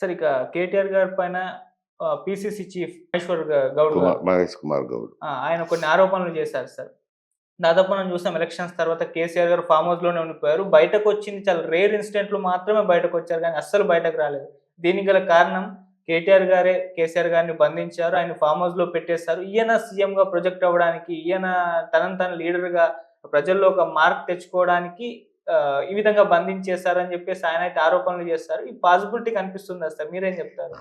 Sir ఇక కేటీఆర్ గారి పైన పిసిసి చీఫ్ మహేశ్వర్ గౌడ్ మహేష్ కుమార్ గౌడ్. ఆయన కొన్ని ఆరోపణలు చేశారు సార్. దాదాపు మనం చూసాం ఎలక్షన్స్ తర్వాత కేసీఆర్ గారు ఫామ్ హౌస్లోనే ఉండిపోయారు. బయటకు వచ్చింది చాలా రేర్ ఇన్సిడెంట్లు మాత్రమే బయటకు వచ్చారు కానీ అస్సలు బయటకు రాలేదు. దీనికి గల కారణం కేటీఆర్ గారే కేసీఆర్ గారిని బంధించారు ఆయన ఫామ్ హౌస్లో పెట్టేశారు. ఈయన సీఎం గా ప్రొజెక్ట్ అవ్వడానికి ఈయన తనను తన లీడర్గా ప్రజల్లో ఒక మార్క్ తెచ్చుకోవడానికి ఈ విధంగా బంధించేశారని చెప్పేసి ఆయన అయితే ఆరోపణలు చేస్తారు. ఈ పాసిబిలిటీ కనిపిస్తుంది సార్? మీరేం చెప్తారు?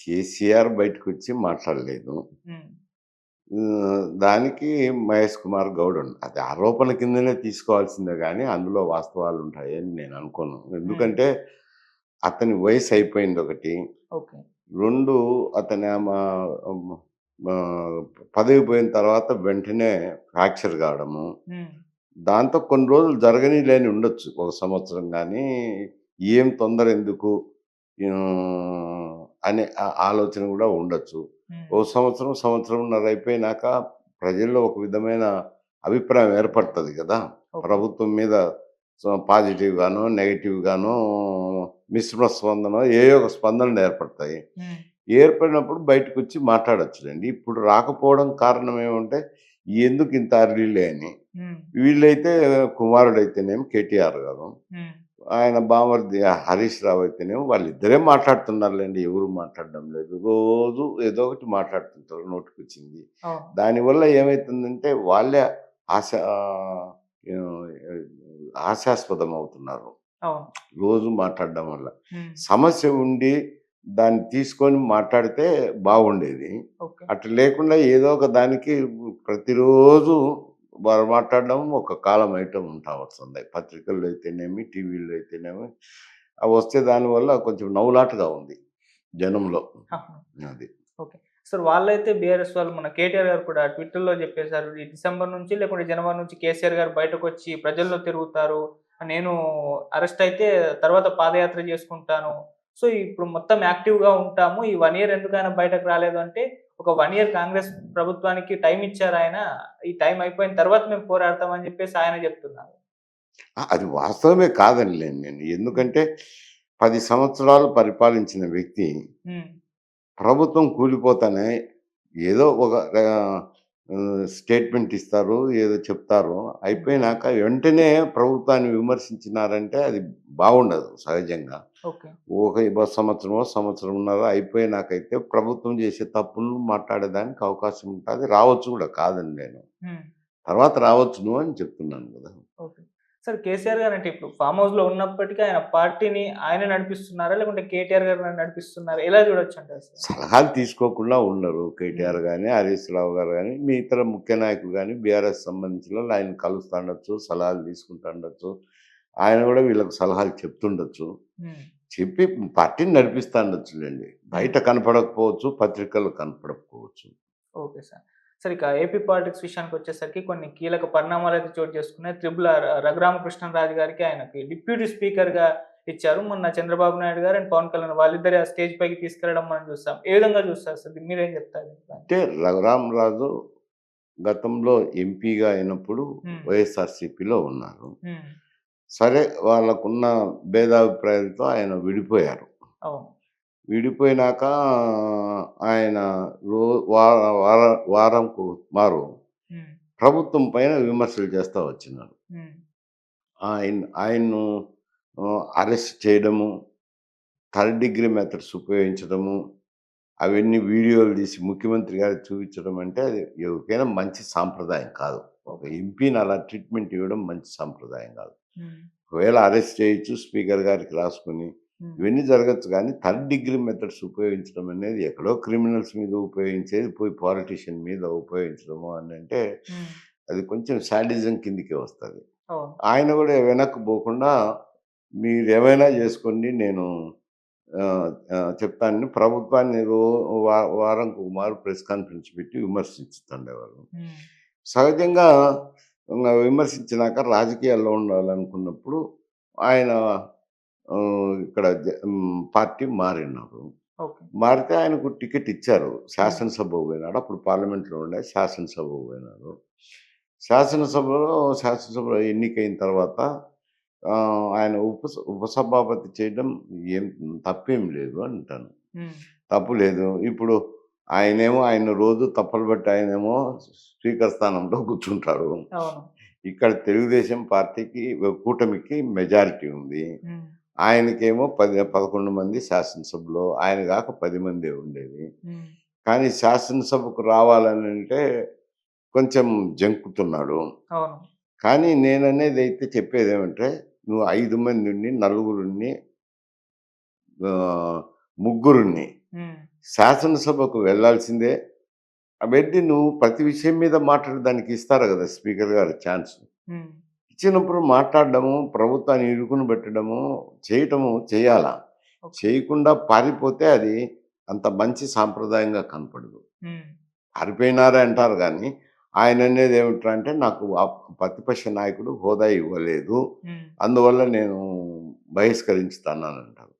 కేసీఆర్ బయటకు వచ్చి మాట్లాడలేదు. దానికి మహేష్ కుమార్ గౌడ్ ఉంది అది ఆరోపణ కిందనే తీసుకోవాల్సిందే కానీ అందులో వాస్తవాలు ఉంటాయని నేను అనుకోను. ఎందుకంటే అతని వయసు అయిపోయింది ఒకటి. రెండు అతని పదవి పోయిన తర్వాత వెంటనే ఫ్రాక్చర్ కావడము. దాంతో కొన్ని రోజులు జరగని లేని ఉండొచ్చు ఒక సంవత్సరం కానీ ఏం తొందర ఎందుకు అనే ఆలోచన కూడా ఉండొచ్చు. ఓ సంవత్సరం సంవత్సరంన్నర అయిపోయినాక ప్రజల్లో ఒక విధమైన అభిప్రాయం ఏర్పడుతుంది కదా. ప్రభుత్వం మీద పాజిటివ్ గాను నెగిటివ్ గాను మిశ్రమ స్పందన ఏ ఒక స్పందనలు ఏర్పడతాయి. ఏర్పడినప్పుడు బయటకు వచ్చి మాట్లాడొచ్చులేండి. ఇప్పుడు రాకపోవడం కారణం ఏమంటే ఎందుకు ఇంత అర్లీలే అని. వీళ్ళైతే కుమారుడైతేనేమి కేటీఆర్ గారు. ఆయన బామర్ది హరీష్ రావు అయితేనేమో వాళ్ళిద్దరే మాట్లాడుతున్నారులేండి ఎవరు మాట్లాడడం లేదు. రోజు ఏదో ఒకటి మాట్లాడుతుంటారు నోటికి వచ్చింది దానివల్ల ఏమవుతుందంటే వాళ్ళే ఆశ ఆశాస్పదం అవుతున్నారు రోజు మాట్లాడడం వల్ల. సమస్య ఉండి దాన్ని తీసుకొని మాట్లాడితే బాగుండేది. ఓకే. అట్లా లేకుండా ఏదో ఒక దానికి ప్రతిరోజు వారు మాట్లాడడం ఒక కాలం ఐటమ్ ఉంటా వస్తుంది పత్రికల్లో అయితేనేమి టీవీలో అయితేనేమి. అవి వస్తే దానివల్ల కొంచెం నవ్వులాటగా ఉంది జనంలో. అది. సార్ వాళ్ళైతే బీఆర్ఎస్ వాళ్ళు మన కేటీఆర్ గారు కూడా ట్విట్టర్లో చెప్పేశారు ఈ డిసెంబర్ నుంచి లేకుంటే జనవరి నుంచి కేసీఆర్ గారు బయటకు వచ్చి ప్రజల్లో తిరుగుతారు నేను అరెస్ట్ అయితే తర్వాత పాదయాత్ర చేసుకుంటాను సో ఇప్పుడు మొత్తం యాక్టివ్గా ఉంటాము. ఈ వన్ ఇయర్ ఎందుకు ఆయన బయటకు రాలేదు అంటే ఒక వన్ ఇయర్ కాంగ్రెస్ ప్రభుత్వానికి టైం ఇచ్చారు ఆయన. ఈ టైం అయిపోయిన తర్వాత మేము పోరాడతామని చెప్పేసి ఆయన చెప్తున్నారు. అది వాస్తవమే కాదని నేను. ఎందుకంటే పది సంవత్సరాలు పరిపాలించిన వ్యక్తి ప్రభుత్వం కూలిపోతానే ఏదో ఒక స్టేట్మెంట్ ఇస్తారు ఏదో చెప్తారు అయిపోయినాక వెంటనే ప్రభుత్వాన్ని విమర్శించినారంటే అది బాగుండదు సహజంగా. ఓకే. ఒక సంవత్సరమో సంవత్సరంన్నర అయిపోయినాకైతే ప్రభుత్వం చేసే తప్పులను మాట్లాడేదానికి అవకాశం ఉంటుంది. రావచ్చు కూడా కాదని నేను. తర్వాత రావచ్చును అని చెప్తున్నాను కదా. సార్ కేసీఆర్ గారు అంటే ఇప్పుడు ఫామ్ హౌస్లో ఉన్నప్పటికీ ఆయన పార్టీని ఆయన నడిపిస్తున్నారా? లేకుంటే కేటీఆర్ గారు నడిపిస్తున్నారా? ఎలా చూడొచ్చు సార్? సలహాలు తీసుకోకుండా ఉండరు కేటీఆర్ కానీ హరీష్ రావు గారు కానీ మీ ఇతర ముఖ్య నాయకులు కానీ బీఆర్ఎస్ సంబంధించిన ఆయన కలుస్తుండొచ్చు సలహాలు తీసుకుంటుండొచ్చు. ఆయన కూడా వీళ్ళకి సలహాలు చెప్తుండొచ్చు. చెప్పి పార్టీని నడిపిస్తుండొచ్చులేండి. బయట కనపడకపోవచ్చు పత్రికల్లో కనపడకపోవచ్చు. Okay sir. సార్ ఇక ఏపీ పాలిటిక్స్ విషయానికి వచ్చేసరికి కొన్ని కీలక పరిణామాలు అయితే చోటు చేసుకున్నాయి. త్రిబుల్ ఆర్ రఘురామకృష్ణరాజు గారికి ఆయనకి డిప్యూటీ స్పీకర్గా ఇచ్చారు. మొన్న చంద్రబాబు నాయుడు గారు అండ్ పవన్ కళ్యాణ్ వాళ్ళిద్దరు ఆ స్టేజ్ పైకి తీసుకెళ్ళడం మనం చూస్తాం. ఏ విధంగా చూస్తారు సార్? మీరేం చెప్తారు? అంటే రఘురామరాజు గతంలో ఎంపీగా అయినప్పుడు. వైఎస్ఆర్సీపీలో ఉన్నారు. సరే వాళ్ళకున్న భేదాభిప్రాయాలతో ఆయన విడిపోయారు. అవును. విడిపోయినాక ఆయన రో వార వార- వారంకు మారు ప్రభుత్వం పైన విమర్శలు చేస్తూ వచ్చినారు. ఉమ్, ఆయన ఆయన్ను అరెస్ట్ చేయడము థర్డ్ డిగ్రీ మెథడ్స్ ఉపయోగించడము అవన్నీ వీడియోలు తీసి ముఖ్యమంత్రి గారికి చూపించడం అంటే అది ఎవరికైనా మంచి సాంప్రదాయం కాదు. ఒక ఎంపీని అలా ట్రీట్మెంట్ ఇవ్వడం మంచి సాంప్రదాయం కాదు. ఒకవేళ అరెస్ట్ చేయొచ్చు స్పీకర్ గారికి రాసుకుని ఇవన్నీ జరగచ్చు కానీ థర్డ్ డిగ్రీ మెథడ్స్ ఉపయోగించడం అనేది ఎక్కడో క్రిమినల్స్ మీద ఉపయోగించేది పోయి పాలిటీషియన్ మీద ఉపయోగించడము అని అంటే అది కొంచెం శాడిజం కిందికి వస్తుంది. ఆయన కూడా వెనక్కి పోకుండా మీరు ఏమైనా చేసుకోండి నేను చెప్తానని ప్రభుత్వాన్ని వారంకు మారు ప్రెస్ కాన్ఫరెన్స్ పెట్టి విమర్శిస్తుండేవారు ఉమ్, సహజంగా విమర్శించినాక రాజకీయాల్లో ఉండాలనుకున్నప్పుడు ఆయన ఇక్కడ పార్టీ మారినారు. మారితే ఆయనకు టికెట్ ఇచ్చారు. శాసనసభకు పోయినాడు. అప్పుడు పార్లమెంట్లో ఉండే శాసనసభకు పోయినాడు శాసనసభలో శాసనసభలో ఎన్నికైన తర్వాత ఆయన ఉప ఉపసభాపతి చేయడం ఏం తప్పేం లేదు అంటాను. తప్పు లేదు. ఇప్పుడు ఆయనేమో ఆయన రోజు తప్పలు బట్టి ఆయనేమో స్పీకర్ స్థానంలో కూర్చుంటారు. అవును. ఇక్కడ తెలుగుదేశం పార్టీకి కూటమికి మెజారిటీ ఉంది. ఆయనకేమో పది పదకొండు మంది శాసనసభలో ఆయన కాక పది మంది ఉండేది. కానీ శాసనసభకు రావాలని అంటే కొంచెం జంకుతున్నాడు. కానీ నేను అనేది అయితే చెప్పేది ఏమంటే నువ్వు ఐదు మందిని నలుగురిని ఆ, ముగ్గురిని శాసనసభకు వెళ్ళాల్సిందే. అవన్నీ నువ్వు ప్రతి విషయం మీద మాట్లాడడానికి ఇస్తారు కదా స్పీకర్ గారు ఛాన్స్? ఇచ్చినప్పుడు మాట్లాడడము ప్రభుత్వాన్ని ఇరుకుని పెట్టడము చేయటము చేయాలా. చేయకుండా పారిపోతే అది అంత మంచి సాంప్రదాయంగా కనపడదు. పారిపోయినారే అంటారు కానీ ఆయన అనేది ఏమిటంటే నాకు ప్రతిపక్ష నాయకుడు హోదా ఇవ్వలేదు. అందువల్ల నేను బహిష్కరించుతానని అంటారు.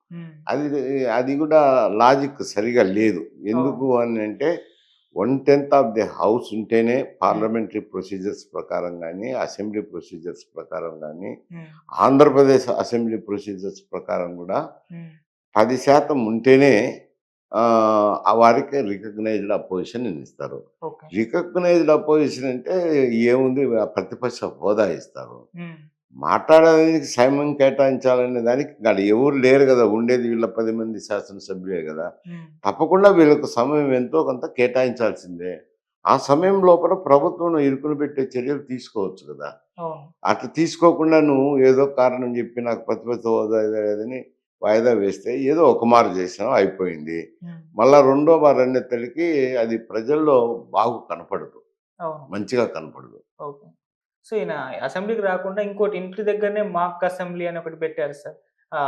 అది అది కూడా లాజిక్ సరిగా లేదు. ఎందుకు అని అంటే one tenth of the house ఉంటేనే పార్లమెంటరీ ప్రొసీజర్స్ ప్రకారం కానీ అసెంబ్లీ ప్రొసీజర్స్ ప్రకారం కానీ ఉమ్, ఆంధ్రప్రదేశ్ అసెంబ్లీ ప్రొసీజర్స్ ప్రకారం కూడా ఉమ్, పది శాతం ఉంటేనే ఆ, వారికి రికగ్నైజ్డ్ అపోజిషన్ ఇస్తారు. రికగ్నైజ్డ్ అపోజిషన్ అంటే ఏముంది? ప్రతిపక్ష హోదా ఇస్తారు. మాట్లాడడానికి సమయం కేటాయించాలనే దానికి ఇక్కడ ఎవరు లేరు కదా ఉండేది వీళ్ళ పది మంది శాసనసభ్యులే కదా. తప్పకుండా వీళ్ళకు సమయం ఎంతో కొంత కేటాయించాల్సిందే. ఆ సమయం లోపల ప్రభుత్వం ఇరుకుని పెట్టే చర్యలు తీసుకోవచ్చు కదా. అట్లా తీసుకోకుండా నువ్వు ఏదో కారణం చెప్పి నాకు ప్రతిపక్ష హోదా లేదని వాయిదా వేస్తే ఏదో ఒక మారు చేసినావు అయిపోయింది. మళ్ళా రెండో మారు రెండెత్తడికి అది ప్రజల్లో బాగు కనపడదు. మంచిగా కనపడదు. సో ఈయన అసెంబ్లీకి రాకుండా ఇంకోటి ఇంటి దగ్గరనే మాక్ అసెంబ్లీ అని ఒకటి పెట్టారు సార్.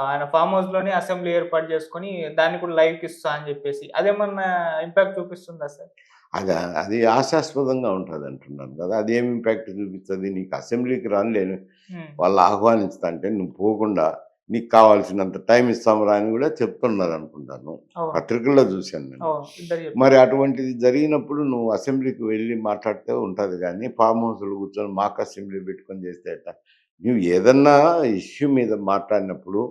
ఆయన ఫామ్ హౌస్లోనే అసెంబ్లీ ఏర్పాటు చేసుకొని దాన్ని కూడా లైవ్ ఇస్తా అని చెప్పేసి. అదేమన్నా ఇంపాక్ట్ చూపిస్తుందా సార్? అది అది ఆశాస్పదంగా ఉంటుంది అంటున్నాను కదా. అది ఇంపాక్ట్ చూపిస్తుంది? నీకు అసెంబ్లీకి రానిలేను ఉమ్, వాళ్ళు ఆహ్వానిస్తా అంటే నువ్వు పోకుండా నీకు కావాల్సినంత టైం ఇస్తాంరా అని కూడా చెప్తున్నారు అనుకుంటాను పత్రికల్లో చూశాను నేను. మరి అటువంటిది జరిగినప్పుడు నువ్వు అసెంబ్లీకి వెళ్ళి మాట్లాడితే ఉంటుంది కానీ ఫామ్ హౌస్లో కూర్చొని మాకు అసెంబ్లీ పెట్టుకొని చేస్తే నువ్వు ఏదన్నా ఇష్యూ మీద మాట్లాడినప్పుడు